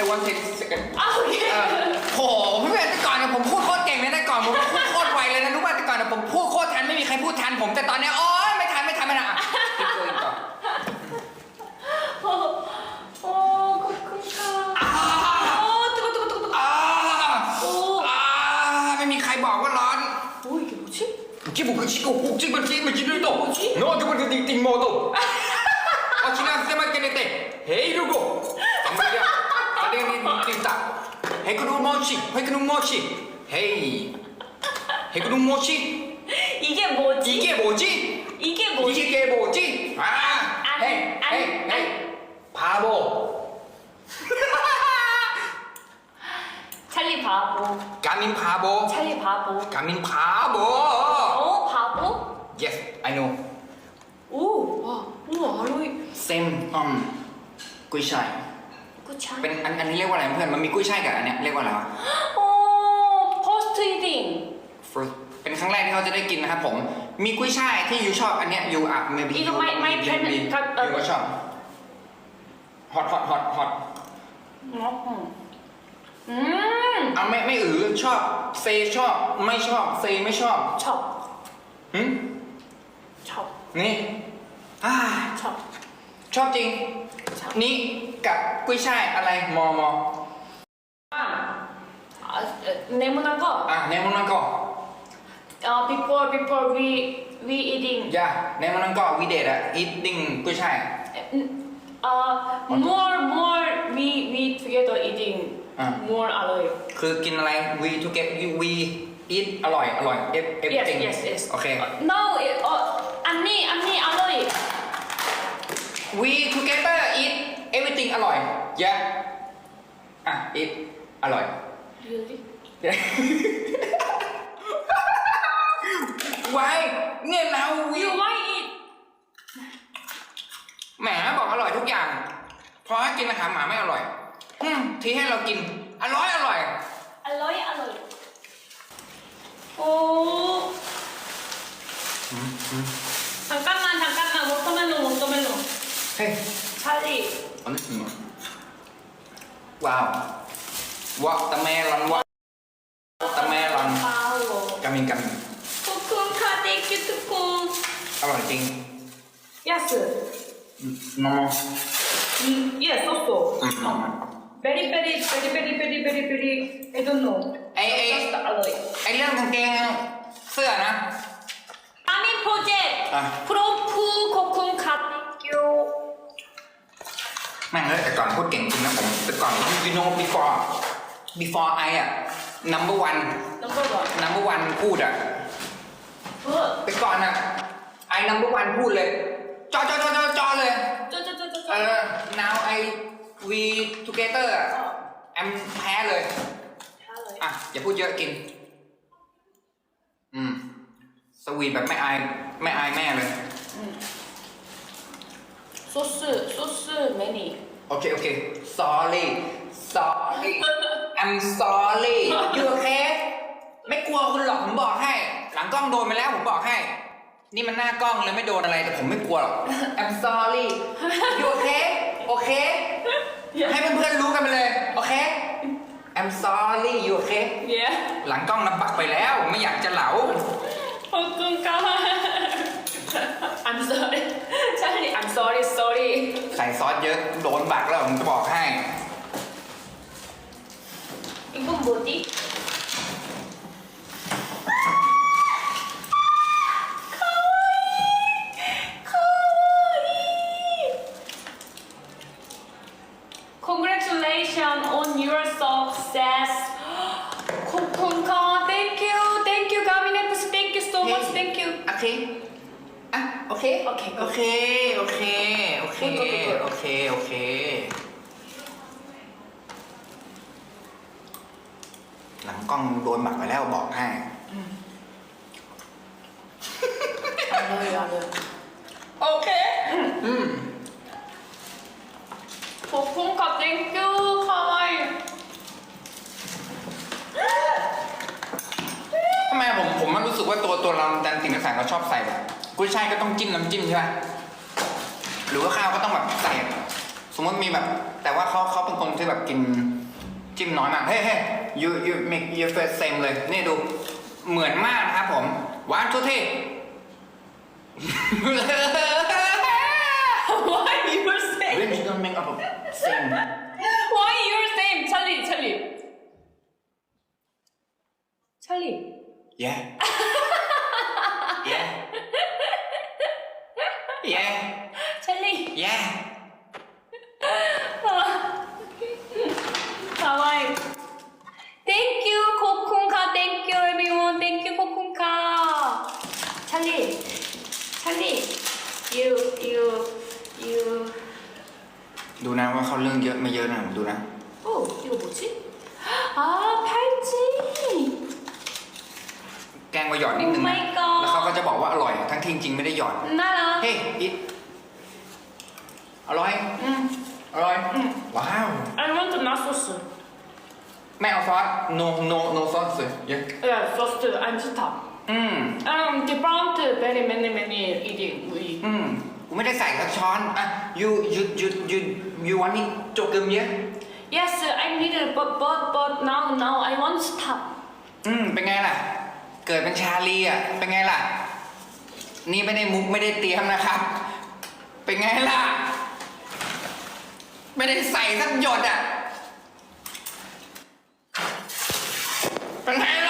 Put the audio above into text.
I want ten second โอเคโอ้โหพี่เวนแต่ก่อนเนี่ยผมพูดโคตรเก่งเลยแต่ก่อนผมพูดโคตรไวเลยนะรู้ป่ะแต่ก่อนเนี่ยผมพูดโคตรทันไม่มีใครพูดทันผมแต่ตอนเนี้ยโอ๊ยไม่ทันไม่ทันไม่ทันอะคิดตัวเองก่อน โอ้โอ้ขอบคุณค่ะอ่า โอ้ตุ๊กตุ๊กตุ๊กตุ๊กอ่าโอ้อ่าไม่มีใครบอกว่าร้อน โอ้ยเกี่ยวกับชิ 기분 그 치고 복지 그 치고 지들도 노트 그 띵띵 모두 เฮกุนุโมชิเฮกุนุโมชิเฮยเฮกุนุโมชิ 이게 뭐지? 이게 뭐지? 이게 뭐지? 이게 뭐지? 아, 안, 헤이, 안, 헤이, 안. 헤이. 바보. 찰리 바보. 가민 바보. 찰리 바보. 가민 바보. 어 바보? Yes, I know. 오, 와, 우와 알로이. Same um กุยช่าย ุ้ยช่ายเป็นอันอันนี้เรียกว่าอะไรเพื่อนมันมีกุ้ยช่ายกับอันเนี้ยเรียกว่าอะไรวะโอ้ post reading เป็นครั้งแรกที่เขาจะได้กินนะครับผม มีกุ้ยช่ายที่ยูชอบอันเนี้ยยูอะ maybe อีกไม่ไม่เพนกับเออยูก็ชอบฮอตฮอตฮอตฮอตอืมอะไม่ไม่อือชอบเซชอบไม่ชอบเซไม่ชอบ ชอบหืมชอบนี่อ่าชอบชอบจริง นี่กับกุ้ยช่ายอะไรมอมอ 아, 네모난 거. อ่ะในมันนั่งก็ 어, before before we we eating. ย่าในมันนั่งก็วิเดตอะอีทดิ้งกุ้ยช่าย 음, 어, more more we we together eating. 아. more 알로이. คือกินอะไร we to get you we eat อร่อยอร่อย F Yes, everything yes, yes. โอเค No, it, 어, 언니, 언니 알로이. we together eat everything อร่อย yeah อ่ะ eat อร่อย Really? ไว้เนี่ยนะ we You why eat? แหมบอกอร่อยทุกอย่าง เพราะให้กินอาหารหมาไม่อร่อยอืมที่ให้เรากิน อร่อยอร่อย 알로이 알로이. 오. 잠깐만 잠깐만 워터멜론 워터멜론. เฮ้ย 찰리. อันนี้อืมว้าววะตะแมลอนวะตะแมลอน 파워. กามินกามิน 코쿤 카드 큐트콘. อร่อยจริง 예스. นอ 음, 예, 소소. 베리 베리 베리 베리 베리 베리 베리. I don't know. 에이, 에이. Just 알로이. ไอเรื่องกางเกงเสื้อนะ 아미 프로젝트. 아. 프로프 코쿤 카드 큐. แม่งเลยแต่ก่อนพูดเก่งจริงนะผมแต่ก่อนยูโน่ before before I อะ number one number one number พูดอะแต่ก่อนอะ I number one พูดเลย จอจอจอจอจอเลยจอจอจอจอเออ now I we together อะแอมแพ้เลยแพ้เลยอะอย่าพูดเยอะกิน อืม สวีทแบบไม่อายไม่อายแม่เลย อืม 소스 소스 매니. โอเค โอเค sorry sorry I'm sorry you okay ไม่กลัวคุณหรอกผมบอกให้ หลังกล้องโดนไปแล้วผมบอกให้ นี่มันหน้ากล้องเลยไม่โดนอะไรแต่ผมไม่กลัวหรอก I'm sorry you okay โอเค ให้เพื่อนๆรู้กันไปเลย โอเค I'm sorry you okay 예. หลังกล้องนำปักไปแล้ว ไม่อยากจะเหลา 코쿤 카. I'm sorry. 찰리 I'm sorry sorry. ใส่ซอสเยอะโดนบักแล้วผมจะบอกให้ 이건 뭐지? Congratulations on your success. 코쿤카, thank you, thank you, 가민 FC, thank you so much, thank you. โอเค อ่ะ โอ ค โอเค โอเค โอเค โอเค โอเค โอเค หลังกล้องโดนหมักไปแล้วบอกให้เอาเลยเอาเลยโอเคอืมขอบคุณกับ thank you คอยทำไมผมผมมันรู้สึกว่าตัวตัวเราดันติ่งกระสานเราชอบใส่แบบ กุ้ยช่ายก็ต้องจิ้มน้ำจิ้มใช่ไหมหรือว่าข้าวก็ต้องแบบใส่ สมมติมีแบบ แต่ว่าเขาเขาเป็นคนที่แบบกินจิ้มน้อยมาก เฮ้ยเฮ้ย you you make your face same เลย นี่ดู เหมือนมากนะครับผมวันทุกที่ Why you same? Which don't make up same Why you same? Charlie, Charlie. Charlie. Yeah. yeah 하와이. Thank you, 코쿤카. Thank you, everyone. Thank you, 코쿤카. 찰리. 찰리. You, you, you. ดูนะว่าเขาเรื่องเยอะไม่เยอะนะดูนะ 어, 이거 뭐지? 아, 팔찌. แกล้งมาหยอดนิดนึง Oh นะ my god แล้วเขาก็จะบอกว่าอร่อย ทั้งที่จริงๆไม่ได้หยอด 나라. เฮ้ย อิดอร่อยอืมอร่อยอืมว้าว I want not sauce. ไม่เอาซอส no no no ซอสเยอะ Yeah, first I'm stop. อืม Um, different very many many eating we. อืมกูไม่ได้ใส่สักช้อนอะ you you you you you want me โจกึมเยอะ Yes, I need it, but but but now now I want stop. อืม เป็นไงล่ะ เกิดเป็นชาลีอะ เป็นไงล่ะ นี่ไม่ได้มุกไม่ได้เตรียมนะครับ เป็นไงล่ะ ไม่ได้ใส่สักหยดอะเป็นไงล่ะ